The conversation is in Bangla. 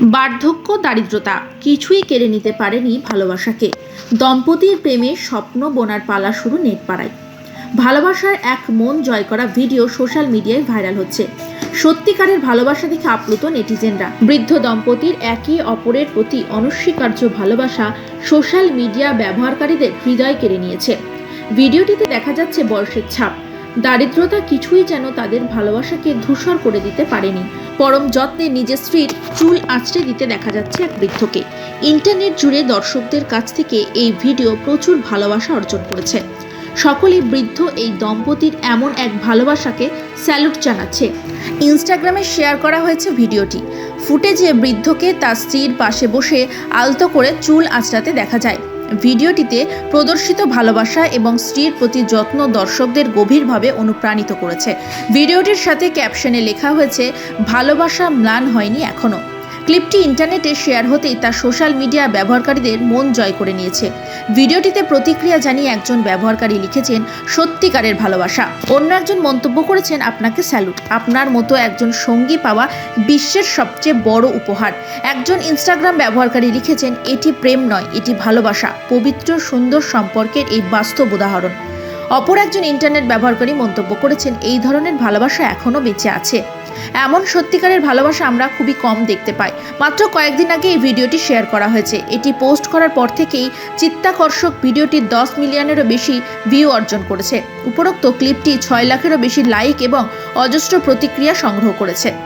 বার্ধক্য, দারিদ্রতা কিছুই কেড়ে নিতে পারেনি ভালোবাসাকে। দম্পতির প্রেমে স্বপ্ন বোনার পালা শুরু নেট পাড়ায় ভালোবাসার এক মন জয় করা ভিডিও সোশ্যাল মিডিয়ায় ভাইরাল হচ্ছে। সত্যিকারের ভালোবাসা দেখে আপ্লুত নেটিজেনরা। বৃদ্ধ দম্পতির একে অপরের প্রতি অনস্বীকার্য ভালোবাসা সোশ্যাল মিডিয়া ব্যবহারকারীদের হৃদয় কেড়ে নিয়েছে। ভিডিওটিতে দেখা যাচ্ছে বয়সের ছাপ। দারিদ্রতা কিছুই যেন তাদের ভালোবাসাকে ধূসর করে দিতে পারেনি। পরম যত্নে নিজের স্ত্রীর চুল আঁচড়ে দিতে দেখা যাচ্ছে এক বৃদ্ধকে। ইন্টারনেট জুড়ে দর্শকদের কাছ থেকে এই ভিডিও প্রচুর ভালোবাসা অর্জন করেছে। সকলেই বৃদ্ধ এই দম্পতির এমন এক ভালোবাসাকে স্যালুট জানাচ্ছে। ইনস্টাগ্রামে শেয়ার করা হয়েছে ভিডিওটি। ফুটেজে বৃদ্ধকে তার স্ত্রীর পাশে বসে আলতো করে চুল আঁচড়াতে দেখা যায়। ভিডিওটিতে প্রদর্শিত ভালোবাসা এবং স্ত্রীর প্রতি যত্ন দর্শকদের গভীরভাবে অনুপ্রাণিত করেছে। ভিডিওটির সাথে ক্যাপশনে লেখা হয়েছে, ভালোবাসা ম্লান হয়নি এখনও ক্লিপটি ইন্টারনেটে শেয়ার হতেই তা সোশ্যাল মিডিয়া ব্যবহারকারীদের মন জয় করে নিয়েছে। ভিডিওটিতে প্রতিক্রিয়া জানিয়ে একজন ব্যবহারকারী লিখেছেন, সত্যিকারের ভালোবাসা। অন্য একজন মন্তব্য করেছেন, আপনাকে স্যালুট। আপনার মতো একজন সঙ্গী পাওয়া বিশ্বের সবচেয়ে বড় উপহার। একজন ইনস্টাগ্রাম ব্যবহারকারী লিখেছেন, এটি প্রেম নয়, এটি ভালোবাসা। পবিত্র, সুন্দর সম্পর্কের এই বাস্তব উদাহরণ। অপর একজন ইন্টারনেট ব্যবহারকারী মন্তব্য করেছেন, এই ধরনের ভালোবাসা এখনও বেঁচে আছে। এমন সত্যিকারের ভালোবাসা আমরা খুবই কম দেখতে পাই। মাত্র কয়েকদিন আগে এই ভিডিওটি শেয়ার করা হয়েছে। এটি পোস্ট করার পর থেকেই চিত্তাকর্ষক ভিডিওটি দশ মিলিয়নেরও বেশি ভিউ অর্জন করেছে। উপরোক্ত ক্লিপটি ছয় লাখেরও বেশি লাইক এবং অজস্র প্রতিক্রিয়া সংগ্রহ করেছে।